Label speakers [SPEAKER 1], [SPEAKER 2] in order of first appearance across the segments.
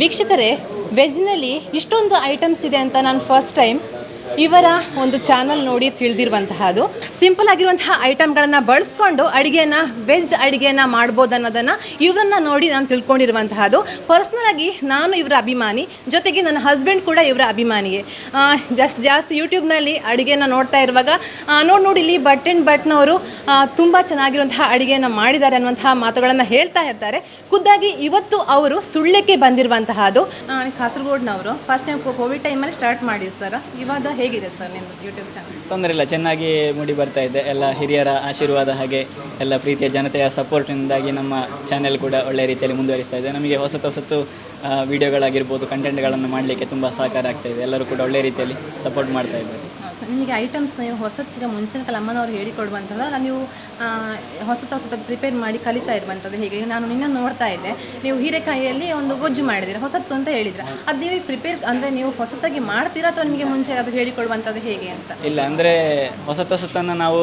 [SPEAKER 1] ವೀಕ್ಷಕರೇ ವೆಜ್ನಲ್ಲಿ ಇಷ್ಟೊಂದು ಐಟಮ್ಸ್ ಇದೆ ಅಂತ ನಾನು ಫಸ್ಟ್ ಟೈಮ್ ಇವರ ಒಂದು ಚಾನಲ್ ನೋಡಿ ತಿಳಿದಿರುವಂತಹದ್ದು. ಸಿಂಪಲ್ ಆಗಿರುವಂತಹ ಐಟಮ್ಗಳನ್ನು ಬಳಸ್ಕೊಂಡು ಅಡುಗೆನ ವೆಜ್ ಅಡುಗೆನ ಮಾಡ್ಬೋದು ಅನ್ನೋದನ್ನು ಇವರನ್ನ ನೋಡಿ ನಾನು ತಿಳ್ಕೊಂಡಿರುವಂತಹದ್ದು. ಪರ್ಸ್ನಲ್ ಆಗಿ ನಾನು ಇವರ ಅಭಿಮಾನಿ ಜೊತೆಗೆ ನನ್ನ ಹಸ್ಬೆಂಡ್ ಕೂಡ ಇವರ ಅಭಿಮಾನಿಯೇ. ಜಸ್ಟ್ ಜಾಸ್ತಿ ಯೂಟ್ಯೂಬ್ನಲ್ಲಿ ಅಡುಗೆನ ನೋಡ್ತಾ ಇರುವಾಗ ನೋಡಿ ನೋಡಿ ಇಲ್ಲಿ ಬಟ್ ಆ್ಯಂಡ್ ಬಟ್ನವರು ತುಂಬ ಚೆನ್ನಾಗಿರುವಂತಹ ಅಡುಗೆಯನ್ನು ಮಾಡಿದ್ದಾರೆ ಅನ್ನುವಂತಹ ಮಾತುಗಳನ್ನು ಹೇಳ್ತಾ ಇರ್ತಾರೆ. ಖುದ್ದಾಗಿ ಇವತ್ತು ಅವರು ಸುಳ್ಳಕ್ಕೆ ಬಂದಿರುವಂತಹದ್ದು? ಕಾಸರಗೋಡ್ನವರು ಫಸ್ಟ್ ಟೈಮ್ ಕೋವಿಡ್ ಟೈಮಲ್ಲಿ ಸ್ಟಾರ್ಟ್ ಮಾಡಿ ಸರ್ ಇವಾಗ ಹೇಗಿದೆ ಸರ್ ನಿಮ್ಮ ಯೂಟ್ಯೂಬ್ ಚಾನಲ್
[SPEAKER 2] ತೊಂದರೆ ಇಲ್ಲ ಚೆನ್ನಾಗಿ ಮೂಡಿ ಬರ್ತಾ ಇದೆ ಎಲ್ಲ ಹಿರಿಯರ ಆಶೀರ್ವಾದ ಹಾಗೆ ಎಲ್ಲ ಪ್ರೀತಿಯ ಜನತೆಯ ಸಪೋರ್ಟ್ನಿಂದಾಗಿ ನಮ್ಮ ಚಾನೆಲ್ ಕೂಡ ಒಳ್ಳೆಯ ರೀತಿಯಲ್ಲಿ ಮುಂದುವರಿಸ್ತಾ ಇದೆ. ನಮಗೆ ಹೊಸತು ಹೊಸತು ವೀಡಿಯೋಗಳಾಗಿರ್ಬೋದು ಕಂಟೆಂಟ್ಗಳನ್ನು ಮಾಡಲಿಕ್ಕೆ ತುಂಬ ಸಹಕಾರ ಆಗ್ತಾ ಇದೆ. ಎಲ್ಲರೂ ಕೂಡ ಒಳ್ಳೆಯ ರೀತಿಯಲ್ಲಿ ಸಪೋರ್ಟ್ ಮಾಡ್ತಾ ಇದ್ದಾರೆ.
[SPEAKER 1] ನಿಮಗೆ ಐಟಮ್ಸ್ ನೀವು ಹೊಸತ್ತಿಗೆ ಮುಂಚಿನ ಕಾಲ ಅಮ್ಮನವ್ರು ಹೇಳಿಕೊಡುವಂಥದ್ದು ನೀವು ಹೊಸತ ಹೊಸತು ಹೊಸತು ಪ್ರಿಪೇರ್ ಮಾಡಿ ಕಲಿತಾ ಇರುವಂಥದ್ದು ಹೀಗೆ? ನಾನು ನಿನ್ನ ನೋಡ್ತಾ ಇದ್ದೆ. ನೀವು ಹೀರೆಕಾಯಿಯಲ್ಲಿ ಒಂದು ಗೊಜ್ಜು ಮಾಡಿದಿರಿ ಹೊಸತ್ತು ಅಂತ ಹೇಳಿದ್ರೆ? ಅದು ನೀವು ಪ್ರಿಪೇರ್ ಅಂದರೆ ನೀವು ಹೊಸತಾಗಿ ಮಾಡ್ತೀರಾ ಅಥವಾ ನಿಮಗೆ ಮುಂಚೆ ಅದು ಹೇಳಿಕೊಡುವಂಥದ್ದು ಹೇಗೆ ಅಂತ?
[SPEAKER 2] ಇಲ್ಲ, ಅಂದರೆ ಹೊಸತು ಹೊಸತನ್ನು ನಾವು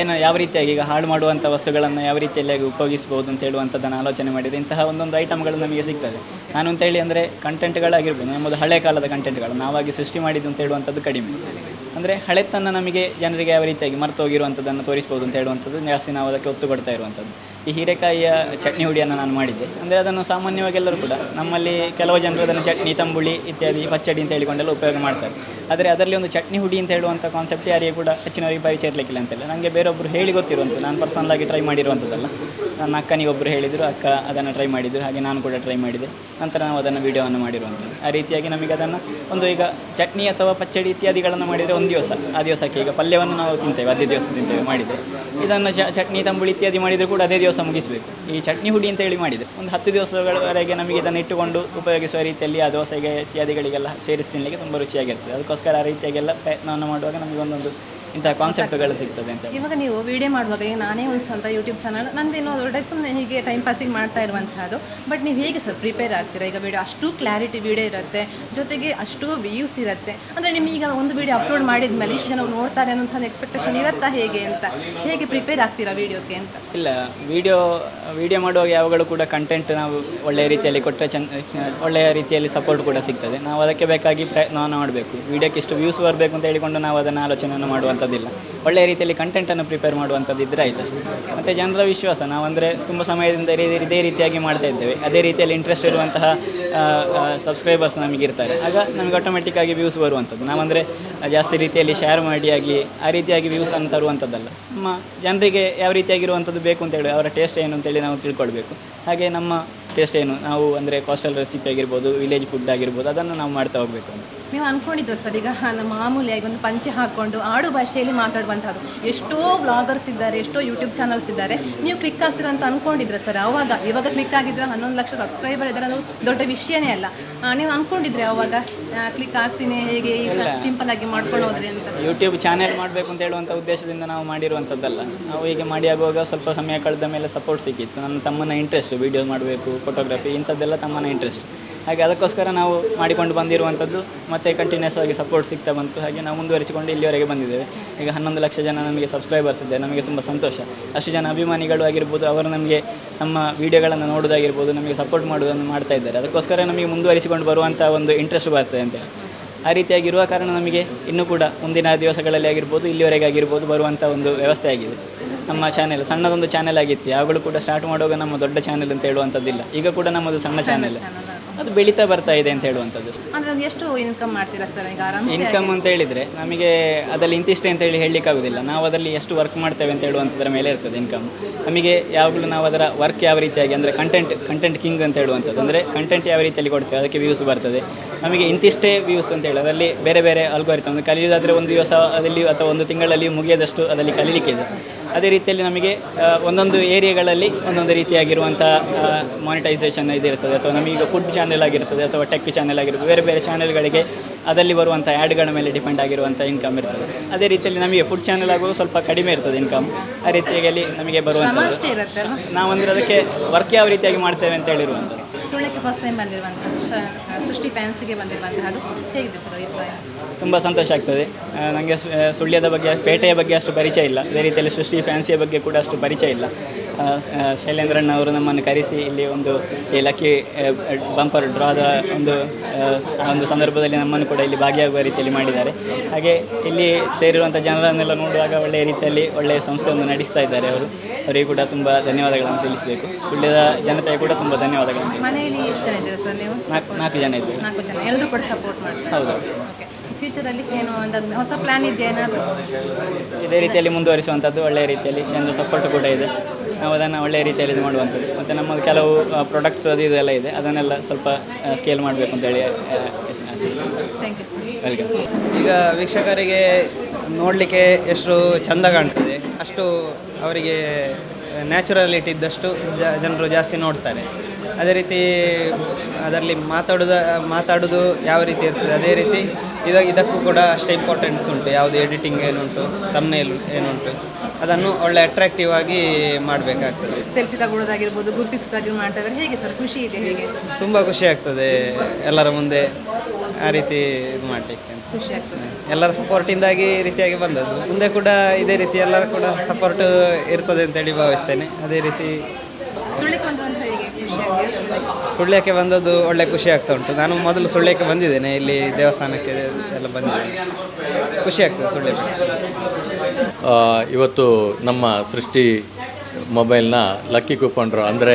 [SPEAKER 2] ಏನು ಯಾವ ರೀತಿಯಾಗಿ ಈಗ ಹಾಳು ಮಾಡುವಂಥ ವಸ್ತುಗಳನ್ನು ಯಾವ ರೀತಿಯಲ್ಲಿ ಉಪಯೋಗಿಸ್ಬೋದು ಅಂತ ಹೇಳುವಂಥದ್ದನ್ನು ಆಲೋಚನೆ ಮಾಡಿದೆ. ಇಂತಹ ಒಂದೊಂದು ಐಟಮ್ಗಳು ನಮಗೆ ಸಿಗ್ತದೆ. ನಾನು ಅಂತೇಳಿ ಅಂದರೆ ಕಂಟೆಂಟ್ಗಳಾಗಿರ್ಬೋದು ನಮ್ಮದು ಹಳೆ ಕಾಲದ ಕಂಟೆಂಟ್ಗಳು ನಾವಾಗಿ ಸೃಷ್ಟಿ ಮಾಡಿದ್ದು ಅಂತ ಹೇಳುವಂಥದ್ದು ಕಡಿಮೆ. ಅಂದರೆ ಹಳೆತನ ನಮಗೆ ಜನರಿಗೆ ಯಾವ ರೀತಿಯಾಗಿ ಮರೆತು ಹೋಗಿರುವಂಥದ್ದನ್ನು ತೋರಿಸ್ಬೋದು ಅಂತ ಹೇಳುವಂಥದ್ದು ಜಾಸ್ತಿ ನಾವು ಅದಕ್ಕೆ ಒತ್ತು ಕೊಡ್ತಾ ಇರುವಂಥದ್ದು ಈ ಹೀರೆಕಾಯಿಯ ಚಟ್ನಿ ಹುಡಿಯನ್ನು ನಾನು ಮಾಡಿದ್ದೆ. ಅಂದರೆ ಅದನ್ನು ಸಾಮಾನ್ಯವಾಗಿ ಎಲ್ಲರೂ ಕೂಡ, ನಮ್ಮಲ್ಲಿ ಕೆಲವು ಜನರು ಅದನ್ನು ಚಟ್ನಿ, ತಂಬುಳಿ ಇತ್ಯಾದಿ, ಪಚ್ಚಡಿ ಅಂತ ಹೇಳಿಕೊಂಡೆಲ್ಲ ಉಪಯೋಗ ಮಾಡ್ತಾರೆ. ಆದರೆ ಅದರಲ್ಲಿ ಒಂದು ಚಟ್ನಿ ಹುಡಿ ಅಂತ ಹೇಳುವಂಥ ಕಾನ್ಸೆಪ್ಟ್ ಯಾರಿಗೆ ಕೂಡ ಹೆಚ್ಚಿನವರಿಗೆ ಪರಿಚಯ ಇರಲಿಕ್ಕಿಲ್ಲ ಅಂತಿಲ್ಲ. ನನಗೆ ಬೇರೊಬ್ಬರು ಹೇಳಿ ಗೊತ್ತಿರುವಂಥದ್ದು ನಾನು ಪರ್ಸನಲ್ ಆಗಿ ಟ್ರೈ ಮಾಡಿರುವಂಥದ್ದಲ್ಲ. ನನ್ನ ಅಕ್ಕನಿಗೆ ಒಬ್ಬರು ಹೇಳಿದರು, ಅಕ್ಕ, ಅದನ್ನು ಟ್ರೈ ಮಾಡಿದರು, ಹಾಗೆ ನಾನು ಕೂಡ ಟ್ರೈ ಮಾಡಿದೆ. ನಂತರ ನಾವು ಅದನ್ನು ವೀಡಿಯೋವನ್ನು ಮಾಡಿರುವಂಥದ್ದು. ಆ ರೀತಿಯಾಗಿ ನಮಗೆ ಅದನ್ನು ಒಂದು ಈಗ ಚಟ್ನಿ ಅಥವಾ ಪಚ್ಚಡಿ ಇತ್ಯಾದಿಗಳನ್ನು ಮಾಡಿದರೆ ಒಂದು ದಿವಸ, ಆ ದಿವಸಕ್ಕೆ ಈಗ ಪಲ್ಯವನ್ನು ನಾವು ತಿಂತೇವೆ, ಅದೇ ದಿವಸ ತಿಂತೇವೆ ಮಾಡಿದರೆ. ಇದನ್ನು ಚಟ್ನಿ, ತಂಬುಳಿ ಇತ್ಯಾದಿ ಮಾಡಿದರೂ ಕೂಡ ಅದೇ ದಿವಸ ಮುಗಿಸಬೇಕು. ಈ ಚಟ್ನಿ ಹುಡಿ ಅಂತ ಹೇಳಿ ಮಾಡಿದರೆ. ಒಂದು ಹತ್ತು ದಿವಸಗಳವರೆಗೆ ನಮಗೆ ಇದನ್ನು ಇಟ್ಟುಕೊಂಡು ಉಪಯೋಗಿಸುವ ರೀತಿಯಲ್ಲಿ ಆ ದೋಸೆಗೆ ಇತ್ಯಾದಿಗಳಿಗೆಲ್ಲ ಸೇರಿಸಿ ತಿನ್ನಲಿಕ್ಕೆ ತುಂಬ ರುಚಿಯಾಗಿರ್ತದೆ. ಅದಕ್ಕೋಸ್ಕರ ಆ ರೀತಿಯಾಗೆಲ್ಲ ಪ್ರಯತ್ನವನ್ನು ಮಾಡುವಾಗ ನಮಗೆ ಒಂದೊಂದು ಇಂತಹ ಕಾನ್ಸೆಪ್ಟ್ಗಳು ಸಿಗ್ತದೆ ಅಂತ.
[SPEAKER 1] ಇವಾಗ ನೀವು ವಿಡಿಯೋ ಮಾಡುವಾಗ ಈಗ ನಾನೇ ಒಂದು ಸ್ವಂತ ಯೂಟ್ಯೂಬ್ ಚಾನಲ್ ನಂದೇನೋ ದೊಡ್ಡ ಸುಮ್ಮನೆ ಹೀಗೆ ಟೈಮ್ ಪಾಸಿಂಗ್ ಮಾಡ್ತಾ ಇರುವಂತಹದ್ದು. ಬಟ್ ನೀವು ಹೇಗೆ ಸರ್ ಪ್ರಿಪೇರ್ ಆಗ್ತೀರಾ? ಈಗ ವಿಡಿಯೋ ಅಷ್ಟು ಕ್ಲಾರಿಟಿ ವಿಡಿಯೋ ಇರುತ್ತೆ ಜೊತೆಗೆ ಅಷ್ಟು ವ್ಯೂಸ್ ಇರುತ್ತೆ. ಅಂದರೆ ನಿಮಗೀಗ ಒಂದು ವಿಡಿಯೋ ಅಪ್ಲೋಡ್ ಮಾಡಿದ ಮೇಲೆ ಇಷ್ಟು ಜನ ನೋಡ್ತಾರೆ ಅನ್ನೋಂಥ ಎಕ್ಸ್ಪೆಕ್ಟೇಷನ್ ಇರುತ್ತಾ ಹೇಗೆ ಅಂತ? ಹೇಗೆ ಪ್ರಿಪೇರ್ ಆಗ್ತೀರಾ ವಿಡಿಯೋಕ್ಕೆ ಅಂತ?
[SPEAKER 2] ಇಲ್ಲ ವಿಡಿಯೋ ವಿಡಿಯೋ ಮಾಡುವಾಗ ಯಾವಾಗಲೂ ಕೂಡ ಕಂಟೆಂಟ್ ನಾವು ಒಳ್ಳೆಯ ರೀತಿಯಲ್ಲಿ ಕೊಟ್ಟರೆ ಚೆನ್ನ ಒಳ್ಳೆಯ ರೀತಿಯಲ್ಲಿ ಸಪೋರ್ಟ್ ಕೂಡ ಸಿಗ್ತದೆ. ನಾವು ಅದಕ್ಕೆ ಬೇಕಾಗಿ ಪ್ರಯತ್ನ ಮಾಡಬೇಕು. ವಿಡಿಯೋಕ್ಕೆ ಇಷ್ಟು ವ್ಯೂಸ್ ಬರಬೇಕು ಅಂತ ಹೇಳಿಕೊಂಡು ನಾವು ಅದನ್ನು ಆಲೋಚನೆಯನ್ನು ಮಾಡುವಂಥದ್ದಿಲ್ಲ ಒಳ್ಳೆಯ ರೀತಿಯಲ್ಲಿ ಕಂಟೆಂಟನ್ನು ಪ್ರಿಪೇರ್ ಮಾಡುವಂಥದ್ದು ಇದ್ದರೆ ಆಯಿತು ಅಷ್ಟೇ. ಮತ್ತು ಜನರ ವಿಶ್ವಾಸ, ನಾವಂದರೆ ತುಂಬ ಸಮಯದಿಂದ ಇದೇ- ರೀತಿಯಾಗಿ ಮಾಡ್ತಾ ಇದ್ದೇವೆ. ಅದೇ ರೀತಿಯಲ್ಲಿ ಇಂಟ್ರೆಸ್ಟ್ ಇರುವಂತಹ ಸಬ್ಸ್ಕ್ರೈಬರ್ಸ್ ನಮಗಿರ್ತಾರೆ. ಆಗ ನಮಗೆ ಆಟೋಮೆಟಿಕ್ಕಾಗಿ ವ್ಯೂಸ್ ಬರುವಂಥದ್ದು. ನಾವಂದರೆ ಜಾಸ್ತಿ ರೀತಿಯಲ್ಲಿ ಶೇರ್ ಮಾಡಿ ಆಗಲಿ, ಆ ರೀತಿಯಾಗಿ ವ್ಯೂಸ್ ಅಂತ ತರುವಂಥದ್ದಲ್ಲ. ನಮ್ಮ ಜನರಿಗೆ ಯಾವ ರೀತಿಯಾಗಿರುವಂಥದ್ದು ಬೇಕು ಅಂತೇಳಿ ಅವರ ಟೇಸ್ಟ್ ಏನು ಅಂತೇಳಿ ನಾವು ತಿಳ್ಕೊಳ್ಬೇಕು. ಹಾಗೆ ನಮ್ಮ ಟೇಸ್ಟ್ ಏನು? ನಾವು ಅಂದರೆ ಕಾಸ್ಟಲ್ ರೆಸಿಪಿ ಆಗಿರ್ಬೋದು ವಿಲೇಜ್ ಫುಡ್ ಆಗಿರ್ಬೋದು, ಅದನ್ನು ನಾವು ಮಾಡ್ತಾ ಹೋಗಬೇಕು.
[SPEAKER 1] ನೀವು ಅನ್ಕೊಂಡಿದ್ರ ಸರ್, ಈಗ ನಮ್ಮ ಮಾಮೂಲಿಯಾಗಿ ಒಂದು ಪಂಚೆ ಹಾಕ್ಕೊಂಡು ಆಡು ಭಾಷೆಯಲ್ಲಿ ಮಾತಾಡುವಂಥದ್ದು. ಎಷ್ಟೋ ಬ್ಲಾಗರ್ಸ್ ಇದ್ದಾರೆ, ಎಷ್ಟೋ ಯೂಟ್ಯೂಬ್ ಚಾನಲ್ಸ್ ಇದ್ದಾರೆ. ನೀವು ಕ್ಲಿಕ್ ಆಗ್ತೀರ ಅಂತ ಅಂದ್ಕೊಂಡಿದ್ರೆ ಸರ್? ಅವಾಗ, ಇವಾಗ ಕ್ಲಿಕ್ ಆಗಿದ್ರೆ? ಹನ್ನೊಂದು ಲಕ್ಷ ಸಬ್ಸ್ಕ್ರೈಬರ್ ಇದ್ದಾರೆ ಅದು ದೊಡ್ಡ ವಿಷಯನೇ ಅಲ್ಲ. ನೀವು ಅನ್ಕೊಂಡಿದ್ರೆ ಅವಾಗ ಕ್ಲಿಕ್ ಆಗ್ತೀನಿ ಹೇಗೆ ಸಿಂಪಲ್ ಆಗಿ ಮಾಡ್ಕೊಂಡು ಹೋದ್ರಿ ಅಂತ.
[SPEAKER 2] ಯೂಟ್ಯೂಬ್ ಚಾನೆಲ್ ಮಾಡಬೇಕು ಅಂತ ಹೇಳುವಂಥ ಉದ್ದೇಶದಿಂದ ನಾವು ಮಾಡಿರುವಂಥದ್ದಲ್ಲ ನಾವು ಹೀಗೆ ಮಾಡಿ ಆಗುವಾಗ ಸ್ವಲ್ಪ ಸಮಯ ಕಳೆದ ಮೇಲೆ ಸಪೋರ್ಟ್ ಸಿಕ್ಕಿತ್ತು. ನನ್ನ ತಮ್ಮನ ಇಂಟ್ರೆಸ್ಟ್ ವೀಡಿಯೋ ಮಾಡಬೇಕು ಫೋಟೋಗ್ರಫಿ ಇಂಥದ್ದೆಲ್ಲ ತಮ್ಮನ ಇಂಟ್ರೆಸ್ಟ್ ಹಾಗೆ ಅದಕ್ಕೋಸ್ಕರ ನಾವು ಮಾಡಿಕೊಂಡು ಬಂದಿರುವಂಥದ್ದು ಮತ್ತೆ ಕಂಟಿನ್ಯೂಸ್ ಆಗಿ ಸಪೋರ್ಟ್ ಸಿಗ್ತಾ ಬಂತು. ಹಾಗೆ ನಾವು ಮುಂದುವರಿಸಿಕೊಂಡು ಇಲ್ಲಿವರೆಗೆ ಬಂದಿದ್ದೇವೆ. ಈಗ ಹನ್ನೊಂದು ಲಕ್ಷ ಜನ ನಮಗೆ ಸಬ್ಸ್ಕ್ರೈಬರ್ಸ್ ಇದೆ ನಮಗೆ ತುಂಬ ಸಂತೋಷ. ಅಷ್ಟು ಜನ ಅಭಿಮಾನಿಗಳು ಆಗಿರ್ಬೋದು ಅವರು ನಮಗೆ ನಮ್ಮ ವಿಡಿಯೋಗಳನ್ನು ನೋಡೋದಾಗಿರ್ಬೋದು ನಮಗೆ ಸಪೋರ್ಟ್ ಮಾಡೋದನ್ನು ಮಾಡ್ತಾ ಇದ್ದಾರೆ. ಅದಕ್ಕೋಸ್ಕರ ನಮಗೆ ಮುಂದುವರಿಸಿಕೊಂಡು ಬರುವಂಥ ಒಂದು ಇಂಟ್ರೆಸ್ಟ್ ಬರ್ತದೆ ಅಂತೇಳಿ ಆ ರೀತಿಯಾಗಿರುವ ಕಾರಣ ನಮಗೆ ಇನ್ನೂ ಕೂಡ ಮುಂದಿನ ದಿವಸಗಳಲ್ಲಿ ಆಗಿರ್ಬೋದು ಇಲ್ಲಿವರೆಗೆ ಆಗಿರ್ಬೋದು ಬರುವಂಥ ಒಂದು ವ್ಯವಸ್ಥೆ ಆಗಿದೆ. ನಮ್ಮ ಚಾನೆಲ್ ಸಣ್ಣದೊಂದು ಚಾನೆಲ್ ಆಗಿತ್ತು. ಯಾವಾಗಲೂ ಕೂಡ ಸ್ಟಾರ್ಟ್ ಮಾಡುವಾಗ ನಮ್ಮ ದೊಡ್ಡ ಚಾನೆಲ್ ಅಂತ ಹೇಳುವಂಥದ್ದಿಲ್ಲ. ಈಗ ಕೂಡ ನಮ್ಮದು ಸಣ್ಣ ಚಾನೆಲ್ ಅದು ಬೆಳೀತಾ ಬರ್ತಾ ಇದೆ ಅಂತ ಹೇಳುವಂಥದ್ದು
[SPEAKER 1] ಅಂದ್ರೆ ಒಂದು ಎಷ್ಟು ಇನ್ಕಮ್ ಮಾಡ್ತೀರಾ ಸರ್ ಈಗ? ಆರಾಮ್
[SPEAKER 2] ಇನ್ಕಮ್ ಅಂತ ಹೇಳಿದರೆ ನಮಗೆ ಅದರಲ್ಲಿ ಇಂತಿಷ್ಟೇ ಅಂತ ಹೇಳಿ ಹೇಳಲಿಕ್ಕಾಗೋದಿಲ್ಲ ನಾವು ಅದರಲ್ಲಿ ಎಷ್ಟು ವರ್ಕ್ ಮಾಡ್ತೇವೆ ಅಂತ ಹೇಳುವಂಥದ್ರ ಮೇಲೆ ಇರ್ತದೆ ಇನ್ಕಮ್ ನಮಗೆ ಯಾವಾಗಲೂ ನಾವು ಅದರ ವರ್ಕ್ ಯಾವ ರೀತಿಯಾಗಿ ಅಂದರೆ ಕಂಟೆಂಟ್ ಕಂಟೆಂಟ್ ಕಿಂಗ್ ಅಂತ ಹೇಳುವಂಥದ್ದು. ಅಂದರೆ ಕಂಟೆಂಟ್ ಯಾವ ರೀತಿಯಲ್ಲಿ ಕೊಡ್ತೇವೆ ಅದಕ್ಕೆ ವ್ಯೂಸ್ ಬರ್ತದೆ. ನಮಗೆ ಇಂತಿಷ್ಟೇ ವ್ಯೂಸ್ ಅಂತ ಹೇಳಿ ಅದರಲ್ಲಿ ಬೇರೆ ಬೇರೆ ಅಲ್ಗೋರಿತಮ್ ಅಂದರೆ ಕಲಿಯೋದಾದರೆ ಒಂದು ದಿವಸ ಅದರಲ್ಲಿ ಅಥವಾ ಒಂದು ತಿಂಗಳಲ್ಲಿ ಮುಗಿಯದಷ್ಟು ಅದರಲ್ಲಿ ಕಲೀಲಿಕ್ಕೆ ಇದೆ ಅದೇ ರೀತಿಯಲ್ಲಿ ನಮಗೆ ಒಂದೊಂದು ಏರಿಯಾಗಳಲ್ಲಿ ಒಂದೊಂದು ರೀತಿಯಾಗಿರುವಂಥ ಮಾನಿಟೈಸೇಷನ್ ಇದಿರ್ತದೆ. ಅಥವಾ ನಮಗೀಗ ಫುಡ್ ಚಾನೆಲ್ ಆಗಿರ್ತದೆ ಅಥವಾ ಟೆಕ್ ಚಾನೆಲ್ ಆಗಿರ್ತದೆ ಬೇರೆ ಬೇರೆ ಚಾನೆಲ್ಗಳಿಗೆ ಅದರಲ್ಲಿ ಬರುವಂಥ ಆ್ಯಡ್ಗಳ ಮೇಲೆ ಡಿಪೆಂಡ್ ಆಗಿರುವಂಥ ಇನ್ಕಮ್ ಇರ್ತದೆ. ಅದೇ ರೀತಿಯಲ್ಲಿ ನಮಗೆ ಫುಡ್ ಚಾನೆಲ್ ಆಗುವಾಗ ಸ್ವಲ್ಪ ಕಡಿಮೆ ಇರ್ತದೆ ಇನ್ಕಮ್ ಆ ರೀತಿಯಾಗಿ ನಮಗೆ
[SPEAKER 1] ಬರುವಂಥ ನಾವು
[SPEAKER 2] ಅಂದರೆ ಅದಕ್ಕೆ ವರ್ಕ್ ಯಾವ ರೀತಿಯಾಗಿ ಮಾಡ್ತೇವೆ ಅಂತ ಹೇಳಿರುವಂಥದ್ದು
[SPEAKER 1] ಸುಳ್ಳಕ್ಕೆ ಫಸ್ಟ್ ಟೈಮ್ ಬಂದಿರುವಂಥ ಸೃಷ್ಟಿ ಫ್ಯಾನ್ಸಿಗೆ ಬಂದಿರುವಂತಹದ್ದು. ಹೇಗಿದೆ ಸರ್ ಅಭಿಪ್ರಾಯ?
[SPEAKER 2] ತುಂಬ ಸಂತೋಷ ಆಗ್ತದೆ. ನನಗೆ ಸುಳ್ಯದ ಬಗ್ಗೆ, ಪೇಟೆಯ ಬಗ್ಗೆ ಅಷ್ಟು ಪರಿಚಯ ಇಲ್ಲ. ಅದೇ ರೀತಿಯಲ್ಲಿ ಸೃಷ್ಟಿ ಫ್ಯಾನ್ಸಿಯ ಬಗ್ಗೆ ಕೂಡ ಅಷ್ಟು ಪರಿಚಯ ಇಲ್ಲ. ಶೈಲೇಂದ್ರಣ್ಣ ಅವರು ನಮ್ಮನ್ನು ಕರೆಸಿ ಇಲ್ಲಿ ಒಂದು ಈ ಲಕ್ಕಿ ಬಂಪರ್ ಡ್ರಾದ ಒಂದು ಒಂದು ಸಂದರ್ಭದಲ್ಲಿ ನಮ್ಮನ್ನು ಕೂಡ ಇಲ್ಲಿ ಭಾಗಿಯಾಗುವ ರೀತಿಯಲ್ಲಿ ಮಾಡಿದ್ದಾರೆ. ಹಾಗೆ ಇಲ್ಲಿ ಸೇರಿರುವಂಥ ಜನರನ್ನೆಲ್ಲ ನೋಡುವಾಗ ಒಳ್ಳೆಯ ರೀತಿಯಲ್ಲಿ ಒಳ್ಳೆಯ ಸಂಸ್ಥೆಯನ್ನು ನಡೆಸ್ತಾ ಇದ್ದಾರೆ ಅವರು. ಅವರಿಗೆ ಕೂಡ ತುಂಬ ಧನ್ಯವಾದಗಳನ್ನು ಸಲ್ಲಿಸಬೇಕು. ಸುಳ್ಳ್ಯದ ಜನತೆಗೆ ಕೂಡ ತುಂಬ ಧನ್ಯವಾದಗಳನ್ನು ನಾಲ್ಕು ನಾಲ್ಕು ಜನ ಇದ್ದೇವೆ.
[SPEAKER 1] ನಾಲ್ಕು ಜನ. ಎಲ್ಲರೂ ಕೂಡ ಸಪೋರ್ಟ್ ಮಾಡ್ತಾರೆ.
[SPEAKER 2] ಹೌದು.
[SPEAKER 1] ಫ್ಯೂಚರಲ್ಲಿ ಏನು ಒಂದು ಹೊಸ ಪ್ಲ್ಯಾನ್ ಇದೆಯಾ ಏನಾದರೂ?
[SPEAKER 2] ಇದೇ ರೀತಿಯಲ್ಲಿ ಮುಂದುವರಿಸುವಂಥದ್ದು ಒಳ್ಳೆಯ ರೀತಿಯಲ್ಲಿ ಜನರ ಸಪೋರ್ಟ್ ಕೂಡ ಇದೆ. ನಾವು ಅದನ್ನು ಒಳ್ಳೆಯ ರೀತಿಯಲ್ಲಿ ಇದು ಮಾಡುವಂಥದ್ದು. ಮತ್ತು ನಮ್ಮ ಕೆಲವು ಪ್ರಾಡಕ್ಟ್ಸ್ ಅದು ಇದೆಲ್ಲ ಇದೆ. ಅದನ್ನೆಲ್ಲ ಸ್ವಲ್ಪ ಸ್ಕೇಲ್ ಮಾಡಬೇಕು ಅಂತೇಳಿ ಆ,
[SPEAKER 1] ಥ್ಯಾಂಕ್ ಯು ಸರ್
[SPEAKER 2] ವೆಲ್ಕಮ್
[SPEAKER 3] ಈಗ ವೀಕ್ಷಕರಿಗೆ ನೋಡಲಿಕ್ಕೆ ಎಷ್ಟು ಚಂದ ಕಾಣ್ತದೆ. ಅಷ್ಟು ಅವರಿಗೆ ನ್ಯಾಚುರಲಿಟಿ ಇದ್ದಷ್ಟು ಜ ಜನರು ಜಾಸ್ತಿ ನೋಡ್ತಾರೆ. ಅದೇ ರೀತಿ ಅದರಲ್ಲಿ ಮಾತಾಡೋದು ಮಾತಾಡೋದು ಯಾವ ರೀತಿ ಇರ್ತದೆ? ಅದೇ ರೀತಿ ಇದ ಇದಕ್ಕೂ ಕೂಡ ಅಷ್ಟೇ ಇಂಪಾರ್ಟೆನ್ಸ್ ಉಂಟು. ಯಾವುದು ಎಡಿಟಿಂಗ್ ಏನುಂಟು ತಮ್ಮನೇಲ್ ಏನುಂಟು ಅದನ್ನು ಒಳ್ಳೆ ಅಟ್ರಾಕ್ಟಿವ್ ಆಗಿ ಮಾಡಬೇಕಾಗ್ತದೆ.
[SPEAKER 1] ಸೆಲ್ಫಿ ತಗೊಳ್ಳೋದಾಗಿರ್ಬೋದು ಗುರುತಿಸೋದಾಗಿರ್ಬೋದು ಮಾಡ್ತಾ ಇದ್ದಾರೆ ಹೇಗೆ ಸರ್ ಖುಷಿ ಇದೆ ಹೇಗೆ?
[SPEAKER 3] ತುಂಬ ಖುಷಿ ಆಗ್ತದೆ ಎಲ್ಲರ ಮುಂದೆ ಆ ರೀತಿ ಇದು ಮಾಡಲಿಕ್ಕೆ
[SPEAKER 1] ಖುಷಿ ಆಗ್ತದೆ.
[SPEAKER 3] ಎಲ್ಲರ ಸಪೋರ್ಟಿಂದಾಗಿ ಈ ರೀತಿಯಾಗಿ ಬಂದದ್ದು. ಮುಂದೆ ಕೂಡ ಇದೇ ರೀತಿ ಎಲ್ಲರೂ ಕೂಡ ಸಪೋರ್ಟ್ ಇರ್ತದೆ ಅಂತೇಳಿ ಭಾವಿಸ್ತೇನೆ. ಅದೇ ರೀತಿ
[SPEAKER 1] ಸುಳ್ಳಿಕೊಂಡು ಅಂತ ಹೇಗೆ ಖುಷಿ ಆಗ್ತದೆ
[SPEAKER 3] ಸುಳ್ಯಕ್ಕೆ ಬಂದದ್ದು ಒಳ್ಳೆ ಖುಷಿ ಆಗ್ತಾ ಉಂಟು. ನಾನು ಮೊದಲು ಸುಳ್ಯಕ್ಕೆ ಬಂದಿದ್ದೇನೆ. ಇಲ್ಲಿ ದೇವಸ್ಥಾನಕ್ಕೆ ಎಲ್ಲ ಬಂದಿದ್ದೇನೆ. ಖುಷಿ ಆಗ್ತದೆ ಸುಳ್ಯಕ್ಕೆ.
[SPEAKER 4] ಇವತ್ತು ನಮ್ಮ ಸೃಷ್ಟಿ ಮೊಬೈಲ್ನ ಲಕ್ಕಿ ಕೂಪನ್ ಡ್ರಾ ಅಂದರೆ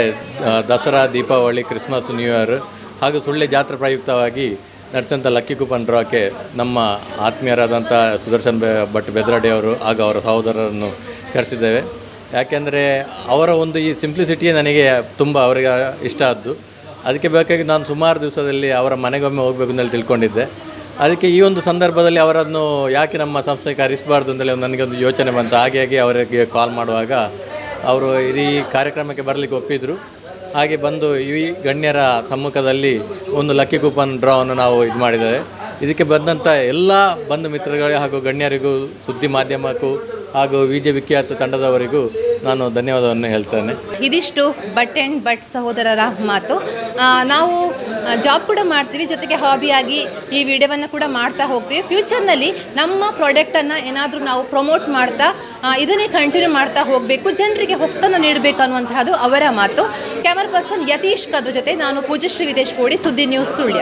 [SPEAKER 4] Dasara, Deepavali, Christmas, new year ಹಾಗೂ ಸುಳ್ಳೆ ಜಾತ್ರೆ ಪ್ರಯುಕ್ತವಾಗಿ ನಡೆಸಿದಂಥ ಲಕ್ಕಿ ಕೂಪನ್ ಡ್ರಾಕ್ಕೆ ನಮ್ಮ ಆತ್ಮೀಯರಾದಂಥ ಸುದರ್ಶನ್ ಭಟ್ ಬೆದ್ರಾಡಿ ಅವರು ಹಾಗೂ ಅವರ ಸಹೋದರರನ್ನು ಕರೆಸಿದ್ದೇವೆ. ಯಾಕೆಂದರೆ ಅವರ ಒಂದು ಈ ಸಿಂಪ್ಲಿಸಿಟಿ ನನಗೆ ತುಂಬ ಅವರಿಗೆ ಇಷ್ಟ ಆದ್ದು. ಅದಕ್ಕೆ ಬೇಕಾಗಿ ನಾನು ಸುಮಾರು ದಿವಸದಲ್ಲಿ ಅವರ ಮನೆಗೊಮ್ಮೆ ಹೋಗಬೇಕು ಅಂತೇಳಿ ತಿಳ್ಕೊಂಡಿದ್ದೆ. ಅದಕ್ಕೆ ಈ ಒಂದು ಸಂದರ್ಭದಲ್ಲಿ ಅವರನ್ನು ಯಾಕೆ ನಮ್ಮ ಸಂಸ್ಥೆಗೆ ಕರೆಸಬಾರ್ದು ಅಂತೇಳಿ ನನಗೆ ಒಂದು ಯೋಚನೆ ಬಂತು. ಹಾಗೆ ಅವರಿಗೆ ಕಾಲ್ ಮಾಡುವಾಗ ಅವರು ಇಡೀ ಕಾರ್ಯಕ್ರಮಕ್ಕೆ ಬರಲಿಕ್ಕೆ ಒಪ್ಪಿದರು. ಹಾಗೆ ಬಂದು ಈ ಗಣ್ಯರ ಸಮ್ಮುಖದಲ್ಲಿ ಒಂದು ಲಕ್ಕಿ ಕೂಪನ್ ಡ್ರಾವನ್ನು ನಾವು ಇದು ಮಾಡಿದ್ದೇವೆ. ಇದಕ್ಕೆ ಬಂದಂಥ ಎಲ್ಲ ಬಂಧು ಮಿತ್ರಗಳು ಹಾಗೂ ಗಣ್ಯರಿಗೂ ಸುದ್ದಿ ಮಾಧ್ಯಮಕ್ಕೂ ಹಾಗೂ ವಿ ಜೆ ವಿಖ್ಯಾತ ತಂಡದವರಿಗೂ ನಾನು ಧನ್ಯವಾದವನ್ನು ಹೇಳ್ತೇನೆ.
[SPEAKER 1] ಇದಿಷ್ಟು ಬಟ್ ಆ್ಯಂಡ್ ಬಟ್ ಸಹೋದರರ ಮಾತು. ನಾವು ಜಾಬ್ ಕೂಡ ಮಾಡ್ತೀವಿ, ಜೊತೆಗೆ ಹಾಬಿಯಾಗಿ ಈ ವಿಡಿಯೋವನ್ನು ಕೂಡ ಮಾಡ್ತಾ ಹೋಗ್ತೀವಿ. ಫ್ಯೂಚರ್ನಲ್ಲಿ ನಮ್ಮ ಪ್ರಾಡಕ್ಟನ್ನು ಏನಾದರೂ ನಾವು ಪ್ರಮೋಟ್ ಮಾಡ್ತಾ ಇದನ್ನೇ ಕಂಟಿನ್ಯೂ ಮಾಡ್ತಾ ಹೋಗಬೇಕು, ಜನರಿಗೆ ಹೊಸತನ್ನು ನೀಡಬೇಕು ಅನ್ನುವಂತಹದ್ದು ಅವರ ಮಾತು. ಕ್ಯಾಮರಾ ಪರ್ಸನ್ ಯತೀಶ್ ಕದ್ರ ಜೊತೆ ನಾನು ಪೂಜಶ್ರೀ ವಿದೇಶ್ ಕೋಡಿ ಸುದ್ದಿ news Sullia.